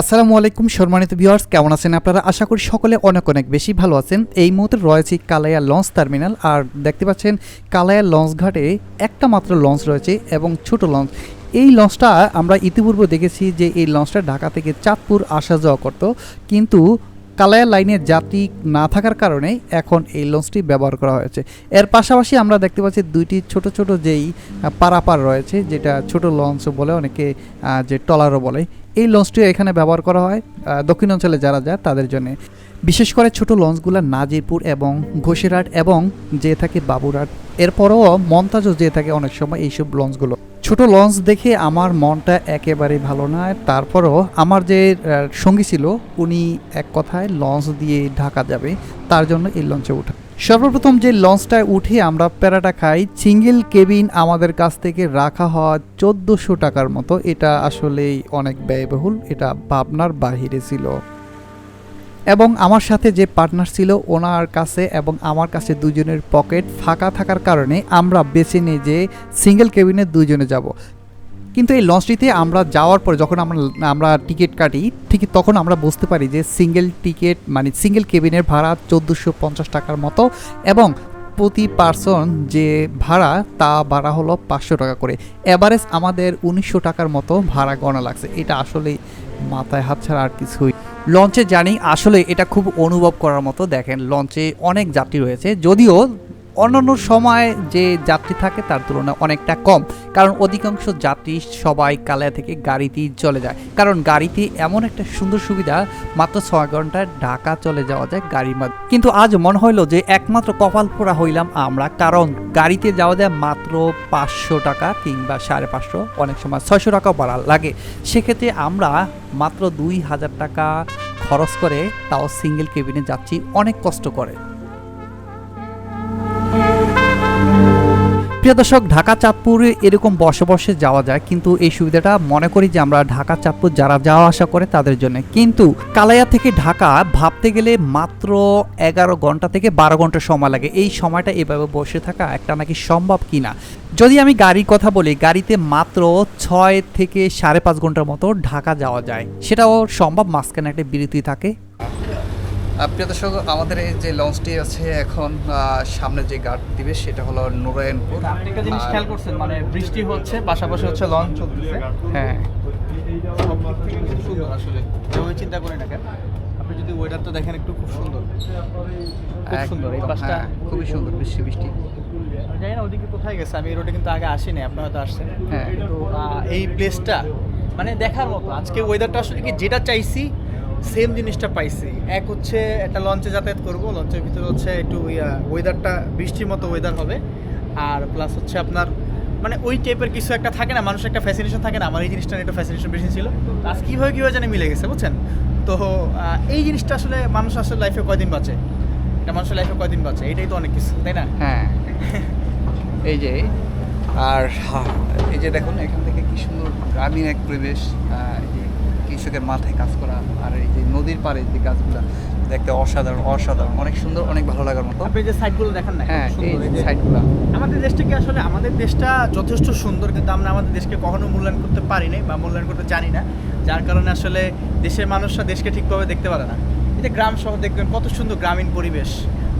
আসসালামু আলাইকুম সম্মানিত ভিউয়ার্স, কেমন আছেন আপনারা? আশা করি সকলে অনেক অনেক বেশি ভালো আছেন। এই মুহূর্তে রয়েছে কালাইয়া লঞ্চ টার্মিনাল আর দেখতে পাচ্ছেন কালাইয়া লঞ্চ ঘাটে একটা মাত্র লঞ্চ রয়েছে এবং ছোট লঞ্চ। এই লঞ্চটা আমরা ইতিপূর্বে দেখেছি যে এই লঞ্চটা ঢাকা থেকে চাঁদপুর আসা যাওয়া করত। কিন্তু কালায়া লাইনের যাত্রী না থাকার কারণে এখন এই লঞ্চটি ব্যবহার করা হয়েছে। এর পাশাপাশি আমরা দেখতে পাচ্ছি দুইটি ছোট ছোট যেই পারাপার রয়েছে, যেটা ছোট লঞ্চ বলে অনেকে যে টলারও বলে। এই লঞ্চটি এখানে ব্যবহার করা হয় দক্ষিণ অঞ্চলে যারা যায় তাদের জন্য। বিশেষ করে ছোট লঞ্চগুলো নাজিরপুর এবং ঘোষেরহাট এবং যে থাকে বাবুরহাট। এরপরও মন্তাজও যে থাকে অনেক সময় এইসব লঞ্চগুলো। ছোট লঞ্চ দেখে আমার মনটা একেবারে ভালো না। তারপরও আমার যে সঙ্গী ছিল, উনি এক কথায় লঞ্চ দিয়ে ঢাকা যাবে, তার জন্য এই লঞ্চে ওঠা সর্বপ্রথম যে লঞ্চটায় উঠে আমরা প্যারাটা খাই, সিঙ্গেল কেবিন আমাদের কাছ থেকে রাখা হয় চোদ্দোশো টাকার মতো। এটা আসলেই অনেক ব্যয়বহুল, এটা ভাবনার বাহিরে ছিল। এবং আমার সাথে যে পার্টনার ছিল ওনার কাছে এবং আমার কাছে দুজনের পকেট ফাঁকা থাকার কারণে আমরা বেছে নিই যে সিঙ্গেল কেবিনে দুজনে যাব। কিন্তু এই লঞ্চটিতে আমরা যাওয়ার পরে যখন আমরা আমরা টিকিট কাটি, ঠিক তখন আমরা বুঝতে পারি যে সিঙ্গেল টিকিট মানে সিঙ্গেল কেবিনের ভাড়া চোদ্দোশো পঞ্চাশ টাকার মতো এবং প্রতি পার্সন যে ভাড়া তা ভাড়া হলো পাঁচশো টাকা করে। অ্যাভারেজ আমাদের উনিশশো টাকার মতো ভাড়া গণা লাগছে। এটা আসলেই মাথায় হাত ছাড়া আর কিছুই। লঞ্চে জানি আসলে এটা খুব অনুভব করার মতো দেখেন লঞ্চে অনেক যাত্রী রয়েছে। যদিও অন্যান্য সময় যে যাত্রী থাকে তার তুলনায় অনেকটা কম। কারণ অধিকাংশ যাত্রী সবাই কালিয়া থেকে গাড়িতেই চলে যায়। কারণ গাড়িতে এমন একটা সুন্দর সুবিধা, মাত্র ছয় ঘন্টায় ঢাকা চলে যাওয়া যায় গাড়ির মাধ্যমে। কিন্তু আজ মনে হইল যে একমাত্র কপাল পোড়া হইলাম আমরা। কারণ গাড়িতে যাওয়া যায় মাত্র পাঁচশো টাকা কিংবা সাড়ে পাঁচশো, অনেক সময় ছয়শো টাকাও বাড়া লাগে। সেক্ষেত্রে আমরা মাত্র দুই হাজার টাকা খরচ করে তাও সিঙ্গেল কেবিনে যাচ্ছি অনেক কষ্ট করে। প্রিয় দর্শক, ঢাকা চাঁদপুরে এরকম বসে বসে যাওয়া যায়, কিন্তু এই সুবিধাটা মনে করি যে আমরা ঢাকা চাঁদপুর যারা যাওয়া আসা করে তাদের জন্য। কিন্তু কালাইয়া থেকে ঢাকা ভাবতে গেলে মাত্র এগারো ঘণ্টা থেকে বারো ঘণ্টা সময় লাগে। এই সময়টা এভাবে বসে থাকা একটা নাকি সম্ভব কিনা? যদি আমি গাড়ির কথা বলি, গাড়িতে মাত্র ছয় থেকে সাড়ে পাঁচ ঘণ্টার মতো ঢাকা যাওয়া যায়। সেটাও সম্ভব, মাঝখানে একটা বিরতি থাকে। প্রিয় দর্শক আমাদের এই যে লঞ্চটি আছে এখন সামনে যে গার্ড দিবে সেটা হলো নুরায়নপুর। আপনি একটা জিনিস খেয়াল করছেন মানে বৃষ্টি হচ্ছে পাশাপাশি হচ্ছে লঞ্চ চলতেছে। হ্যাঁ। খুব সুন্দর আসলে। যেভাবে চিন্তা করি না কেন? আপনি যদি ওয়েদারটা দেখেন একটু খুব সুন্দর। খুব সুন্দর এই পাশটা হ্যাঁ, খুবই সুন্দর বৃষ্টি বৃষ্টি। জানি না ওদিকে কোথায় গেছে আমি এই রোডে কিন্তু আগে আসিনি আপনি হয়তো আসছেন। হ্যাঁ। তো এই প্লেসটা মানে দেখার মতো আজকে ওয়েদারটা আসলে কি যেটা চাইছি সেম জিনিসটা পাইছি। এক হচ্ছে একটা লঞ্চে যাতায়াত করব লঞ্চের ভিতরে হচ্ছে একটু ওয়েদারটা বৃষ্টির মতো ওয়েদার হবে। আর প্লাস হচ্ছে আপনার মানে ওই টাইপের কিছু একটা থাকে না, মানুষের একটা ফ্যাসিনেশন থাকে না, আমার এই জিনিসটা একটু ফ্যাসিনেশন বেশি ছিল। আজ কীভাবে কীভাবে জানি মিলে গেছে, বুঝছেন? তো এই জিনিসটা আসলে মানুষ আসলে লাইফে কয়দিন বাঁচে? এটা মানুষের লাইফে কয়দিন বাঁচে? এটাই তো অনেক কিছু, তাই না? হ্যাঁ। এই যে, আর এই যে দেখুন, এখান থেকে কি সুন্দর, গ্রামীণ এক পরিবেশ। কৃষকের মাথায় কাজ করা আর এই যে নদীর পাড়ে যে গাছগুলা দেখতে অসাধারণ অসাধারণ। অনেক সুন্দর অনেক ভালো লাগার মতো। আপনি যে সাইডগুলো দেখেন না হ্যাঁ এই সাইডগুলা আমাদের দেশটাকে আসলে আমাদের দেশটা যথেষ্ট সুন্দর কিন্তু আমরা আমাদের দেশকে কখনো মূল্যায়ন করতে পারি নাই বা মূল্যায়ন করতে জানি না। যার কারণে আসলে দেশের মানুষরা দেশকে ঠিকভাবে দেখতে পারে না। এই যে গ্রাম শহর দেখবেন কত সুন্দর গ্রামীণ পরিবেশ।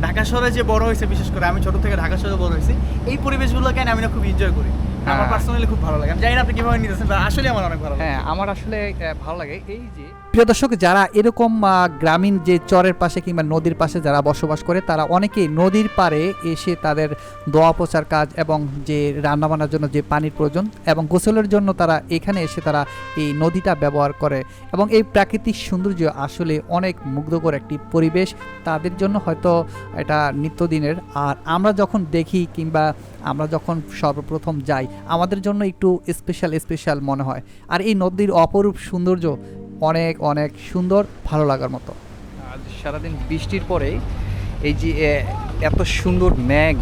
ঢাকা শহরে যে বড় হয়েছে বিশেষ করে আমি ছোট থেকে ঢাকা শহরে বড় হয়েছি এই পরিবেশগুলোকে আমি না খুব এনজয় করি। আমার হ্যাঁ। পার্সোনালি খুব ভালো লাগে। আমি জানি না আপনি কীভাবে নিতেছেন আসলে আমার অনেক ভালো লাগে। হ্যাঁ আমার আসলে ভালো লাগে। এই যে প্রিয় দর্শক, যারা এরকম গ্রামীণ যে চরের পাশে কিংবা নদীর পাশে যারা বসবাস করে, তারা অনেকেই নদীর পাড়ে এসে তাদের দোয়া পোচার কাজ এবং যে রান্নাবান্নার জন্য যে পানির প্রয়োজন এবং গোসলের জন্য তারা এখানে এসে তারা এই নদীটা ব্যবহার করে এবং এই প্রাকৃতিক সৌন্দর্য আসলে অনেক মুগ্ধকর একটি পরিবেশ। তাদের জন্য হয়তো এটা নিত্যদিনের। আর আমরা যখন দেখি কিংবা আমরা যখন সর্বপ্রথম যাই, আমাদের জন্য একটু স্পেশাল স্পেশাল মনে হয়। আর এই নদীর অপরূপ সৌন্দর্য অনেক অনেক সুন্দর ভালো লাগার মতো। আর সারাদিন বৃষ্টির পরে এই যে এত সুন্দর ম্যাগ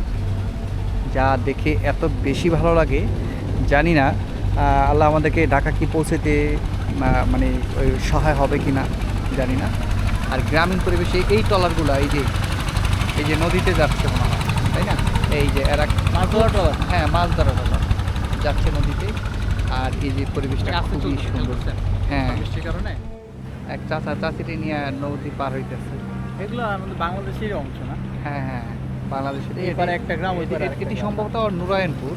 যা দেখে এত বেশি ভালো লাগে জানি না আল্লাহ আমাদেরকে ঢাকা কি পৌঁছেতে মানে ওই সহায় হবে কি না জানি না। আর গ্রামীণ পরিবেশে এই ট্রলারগুলো এই যে এই যে নদীতে যাচ্ছে মনে হয় তাই না? এই যে এরা মাছ ধরা ট্রলার? হ্যাঁ মাছ ধরা ট্রলার যাচ্ছে নদীতে। আর এই যে পরিবেশটা খুবই সুন্দর? হ্যাঁ। বৃষ্টির কারণে? এক চাচা চাচিটি নিয়ে নদী পার হইতেছে। এগুলো আমাদের বাংলাদেশের অংশ না? হ্যাঁ হ্যাঁ বাংলাদেশের এপারে একটা গ্রাম, এটি-। সম্ভবত নুরায়নপুর।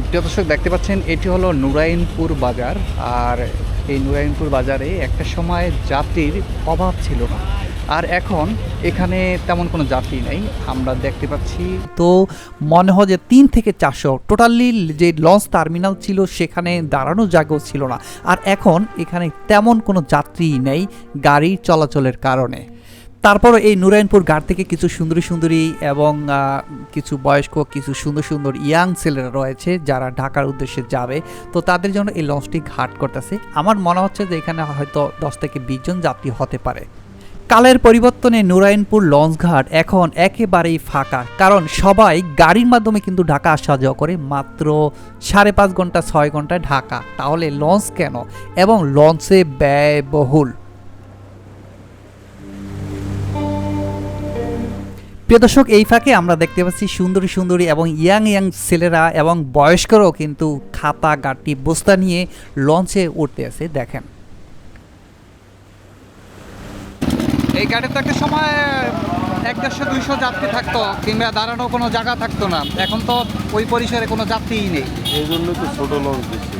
প্রিয় দর্শক দেখতে পাচ্ছেন এটি হলো নুরাইনপুর বাজার। আর এই নুরাইনপুর বাজারে একটা সময় যাত্রীর অভাব ছিল না। আর এখন এখানে তেমন কোনো যাত্রী নেই, আমরা দেখতে পাচ্ছি। তো মনে হয় যে তিন থেকে চারশো টোটালি যে লঞ্চ টার্মিনাল ছিল সেখানে দাঁড়ানো জায়গাও ছিল না। আর এখন এখানে তেমন কোনো যাত্রী নেই গাড়ি চলাচলের কারণে। তারপরও এই নুরায়নপুর ঘাট থেকে কিছু সুন্দরী সুন্দরী এবং কিছু বয়স্ক, কিছু সুন্দর সুন্দর ইয়াং ছেলেরা রয়েছে যারা ঢাকার উদ্দেশ্যে যাবে। তো তাদের জন্য এই লঞ্চটি ঘাট করতেছে। আমার মনে হচ্ছে যে এখানে হয়তো দশ থেকে বিশ জন যাত্রী হতে পারে। কালের পরিবর্তনে নুরায়নপুর লঞ্চ ঘাট এখন একেবারেই ফাঁকা, কারণ সবাই গাড়ির মাধ্যমে কিন্তু ঢাকা আসা যাওয়া করে মাত্র সাড়ে পাঁচ ঘণ্টা, ছয় ঘণ্টা ঢাকা। তাহলে লঞ্চ কেন? এবং লঞ্চে ব্যয়বহুল। প্রিয় দর্শক, এই ফাঁকে আমরা দেখতে পাচ্ছি সুন্দরী সুন্দরী এবং ইয়াং ইয়াং ছেলেরা এবং বয়স্করাও কিন্তু খাতা গাটি বস্তা নিয়ে লঞ্চে উঠতে আছে দেখেন। এই গাড়িতে তো একটা সময় এক দেড়শো দুইশো যাত্রী থাকতো কিংবা দাঁড়ানো কোনো জায়গা থাকতো না। এখন তো ওই পরিসরে কোনো যাত্রীই নেই। এই জন্য তো ছোট লঞ্চ দিচ্ছে।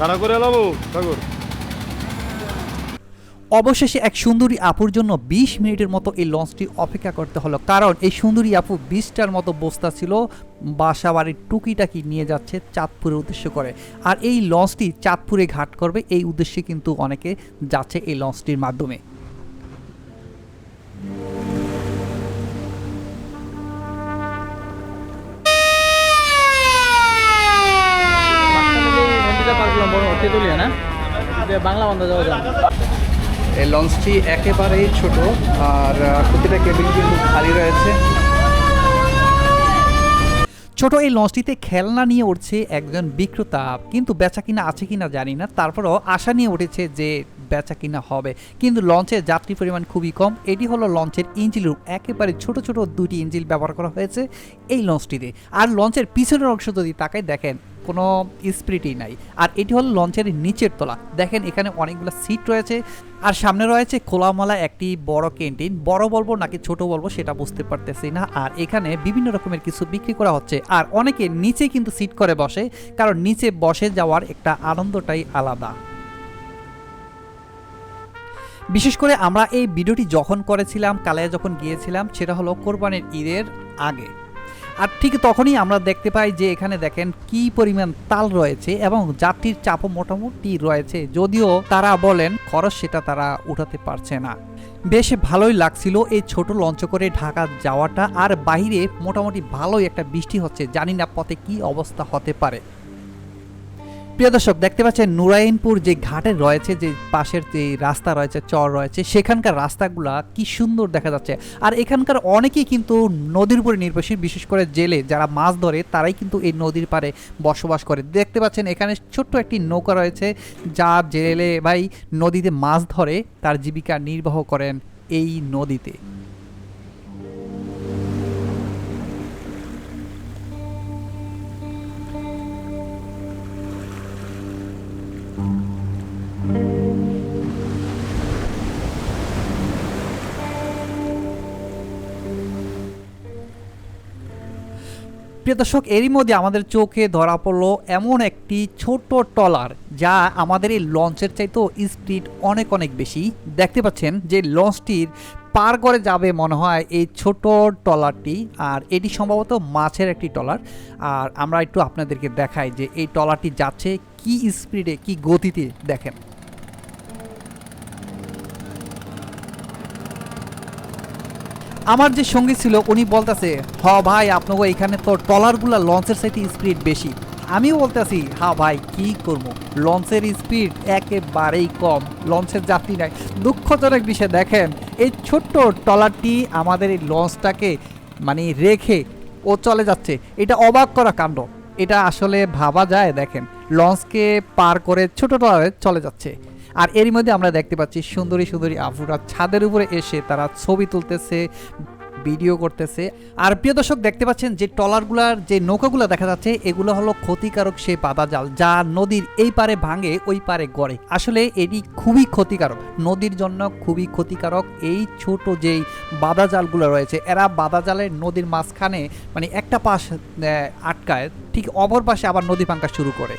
তারা করে এলাবো সাগর। অবশেষে এক সুন্দরী আপুর জন্য ২০ মিনিটের মতো এই লঞ্চটি অপেক্ষা করতে হলো কারণ এই সুন্দরী আপু বিশটার মতো বস্তা ছিল বাসা বাড়ির টুকিটাকি নিয়ে যাচ্ছে চাঁদপুরের উদ্দেশ্য করে আর এই লঞ্চটি চাঁদপুরে ঘাট করবে এই উদ্দেশ্যে কিন্তু অনেকে যাচ্ছে এই লঞ্চটির মাধ্যমে বাংলা বান্ধা যাওয়া যায় এই লঞ্চটি একেবারেই ছোট, আর প্রতিটা কেবিন কিন্তু খালি রয়েছে। ছোট এই লঞ্চটিতে খেলনা নিয়ে উঠছে একজন বিক্রেতা। কিন্তু বেচা কিনা আছে কিনা জানি না। তারপরও আশা নিয়ে উঠেছে যে বেচা কিনা হবে। কিন্তু লঞ্চের যাত্রী পরিমাণ খুবই কম। এটি হলো লঞ্চের ইঞ্জিল রুম। একেবারে ছোট ছোট দুটি ইঞ্জিল ব্যবহার করা হয়েছে এই লঞ্চটিতে। আর লঞ্চের পিছনের অংশ যদি তাকাই দেখেন কোনো স্পিরিটই নাই। আর এটি হলো লঞ্চের নিচের তলা। দেখেন এখানে অনেকগুলো সিট রয়েছে। আর সামনে রয়েছে খোলামালা একটি বড় ক্যান্টিন। বড় বলব নাকি ছোট বলব সেটা বুঝতে পারতেছি না। আর এখানে বিভিন্ন রকমের কিছু বিক্রি করা হচ্ছে। আর অনেকে নিচে কিন্তু সিট করে বসে, কারণ নিচে বসে যাওয়ার একটা আনন্দটাই আলাদা। বিশেষ করে আমরা এই ভিডিওটি যখন করেছিলাম, কালায় যখন গিয়েছিলাম, সেটা হলো কোরবানির ঈদের আগে। আর ঠিক তখনই আমরা দেখতে পাই যে এখানে দেখেন কি পরিমাণ তাল রয়েছে এবং যাত্রীর চাপও মোটামুটি রয়েছে। যদিও তারা বলেন খরচ সেটা তারা উঠাতে পারছে না। বেশ ভালোই লাগছিল এই ছোট লঞ্চ করে ঢাকা যাওয়াটা। আর বাইরে মোটামুটি ভালোই একটা বৃষ্টি হচ্ছে। জানি না পথে কি অবস্থা হতে পারে। প্রিয় দর্শক, দেখতে পাচ্ছেন নুরাইনপুর যে ঘাটে রয়েছে, যে পাশের যে রাস্তা রয়েছে, চর রয়েছে, সেখানকার রাস্তাগুলা কি সুন্দর দেখা যাচ্ছে। আর এখানকার অনেকেই কিন্তু নদীর উপরে নির্ভরশীল, বিশেষ করে জেলে যারা মাছ ধরে, তারাই কিন্তু এই নদীর পারে বসবাস করে। দেখতে পাচ্ছেন এখানে ছোট্ট একটি নৌকা রয়েছে, যা জেলে ভাই নদীতে মাছ ধরে, তার জীবিকা নির্বাহ করেন এই নদীতে। প্রিয় দর্শক, এরই মধ্যে আমাদের চোখে ধরা পড়ল এমন একটি ছোট ট্রলার যা আমাদের এই লঞ্চের চাইতেও স্পিড অনেক অনেক বেশি। দেখতে পাচ্ছেন যে লঞ্চটির পার করে যাবে মনে হয় এই ছোট ট্রলারটি, আর এটি সম্ভবত মাছের একটি ট্রলার। আর আমরা একটু আপনাদেরকে দেখাই যে এই ট্রলারটি যাচ্ছে কি স্পিডে, কি গতিতে দেখেন। আমার যে সঙ্গী ছিল, উনি বলতেছে, হ ভাই, আপনাকে এখানে তো ট্রলারগুলো লঞ্চের সাইতে স্পিড বেশি। আমিও বলতেছি হ্যাঁ ভাই, কি করব? লঞ্চের স্পিড একেবারেই কম, লঞ্চের যাত্রী নাই। দুঃখজনক বিষয়, দেখেন, এই ছোট্ট ট্রলারটি আমাদের এই লঞ্চটাকে মানে রেখে ও চলে যাচ্ছে। এটা অবাক করা কাণ্ড। এটা আসলে ভাবা যায়, দেখেন, লঞ্চকে পার করে ছোট ট্রলারে চলে যাচ্ছে। আর এরই মধ্যে আমরা দেখতে পাচ্ছি সুন্দরী সুন্দরী আফুরা ছাদের উপরে এসে তারা ছবি তুলতেছে ভিডিও করতেছে। আর প্রিয় দর্শক, দেখতে পাচ্ছেন যে ট্রলারগুলার যে নৌকাগুলো দেখা যাচ্ছে, এগুলো হলো ক্ষতিকারক সেই বাদা জাল যা নদীর এই পারে ভাঙে, ওই পারে গড়ে। আসলে এটি খুবই ক্ষতিকারক। নদীর জন্য খুবই ক্ষতিকারক এই ছোট যেই বাদা জালগুলো রয়েছে। এরা বাদা জালের নদীর মাঝখানে মানে একটা পাশ আটকায়, ঠিক অপর পাশে আবার নদী ভাঙা শুরু করে।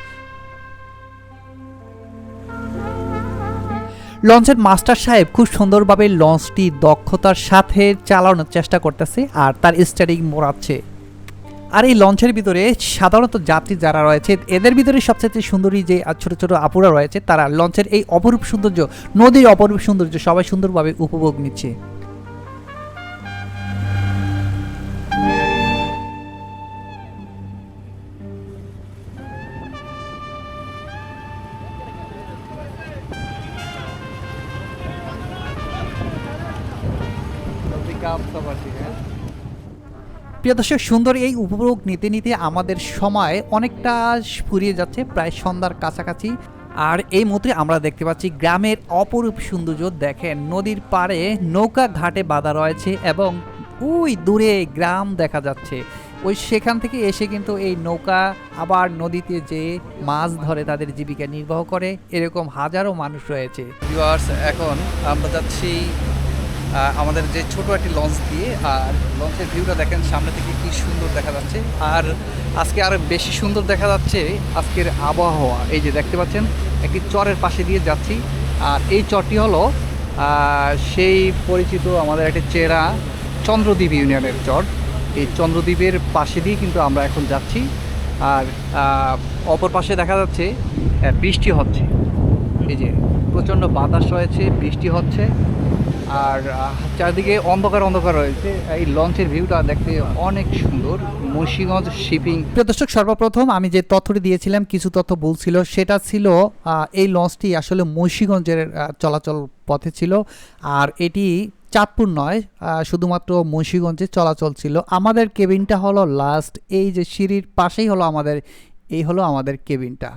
লঞ্চের মাস্টার সাহেব খুব সুন্দরভাবে লঞ্চটি দক্ষতার সাথে চালানোর চেষ্টা করতেছে আর তার স্টারিং মোড়াচ্ছে। আর এই লঞ্চের ভিতরে সাধারণত যাত্রী যারা রয়েছে, এদের ভিতরে সবচেয়ে সুন্দরী যে ছোটো ছোটো আপুরা রয়েছে, তারা লঞ্চের এই অপরূপ সৌন্দর্য, নদীর অপরূপ সৌন্দর্য সবাই সুন্দরভাবে উপভোগ নিচ্ছে। প্রিয় দর্শক, সুন্দর এই উপভোগ নিতে নিতে আমাদের সময় অনেকটা ফুরিয়ে যাচ্ছে, প্রায় সন্ধ্যার কাছাকাছি। আর এই মুহূর্তে আমরা দেখতে পাচ্ছি গ্রামের অপরূপ সৌন্দর্য। দেখেন, নদীর পাড়ে নৌকা ঘাটে বাঁধা রয়েছে এবং ওই দূরে গ্রাম দেখা যাচ্ছে। ওই সেখান থেকে এসে কিন্তু এই নৌকা আবার নদীতে যে মাছ ধরে তাদের জীবিকা নির্বাহ করে। এরকম হাজারো মানুষ রয়েছে। এখন আমরা যাচ্ছি আমাদের যে ছোট একটি লঞ্চ দিয়ে, আর লঞ্চের ভিউটা দেখেন, সামনে থেকে কি সুন্দর দেখা যাচ্ছে। আর আজকে আরও বেশি সুন্দর দেখা যাচ্ছে আজকের আবহাওয়া। এই যে দেখতে পাচ্ছেন, একটি চরের পাশে দিয়ে যাচ্ছি। আর এই চরটি হলো সেই পরিচিত আমাদের একটি চেরা চন্দ্রদ্বীপ ইউনিয়নের চর। এই চন্দ্রদ্বীপের পাশে দিয়ে কিন্তু আমরা এখন যাচ্ছি। আর অপর পাশে দেখা যাচ্ছে বৃষ্টি হচ্ছে। এই যে প্রচণ্ড বাতাস রয়েছে, বৃষ্টি হচ্ছে। আর চারদিকে অন্ধকার অন্ধকার রয়েছে। এই লঞ্চের ভিউটা দেখতে অনেক সুন্দর। মুন্সিগঞ্জ শিপিং। প্রিয় দর্শক, সর্বপ্রথম আমি যে তথ্যটি দিয়েছিলাম, কিছু তথ্য বলছিল সেটা ছিল এই লঞ্চটি আসলে মুন্সিগঞ্জের চলাচল পথে ছিল। আর এটি চাঁদপুর নয় শুধুমাত্র মুন্সিগঞ্জে চলাচল ছিল। আমাদের কেবিনটা হলো লাস্ট এই যে সিঁড়ির পাশেই হলো আমাদের, এই হলো আমাদের কেবিনটা।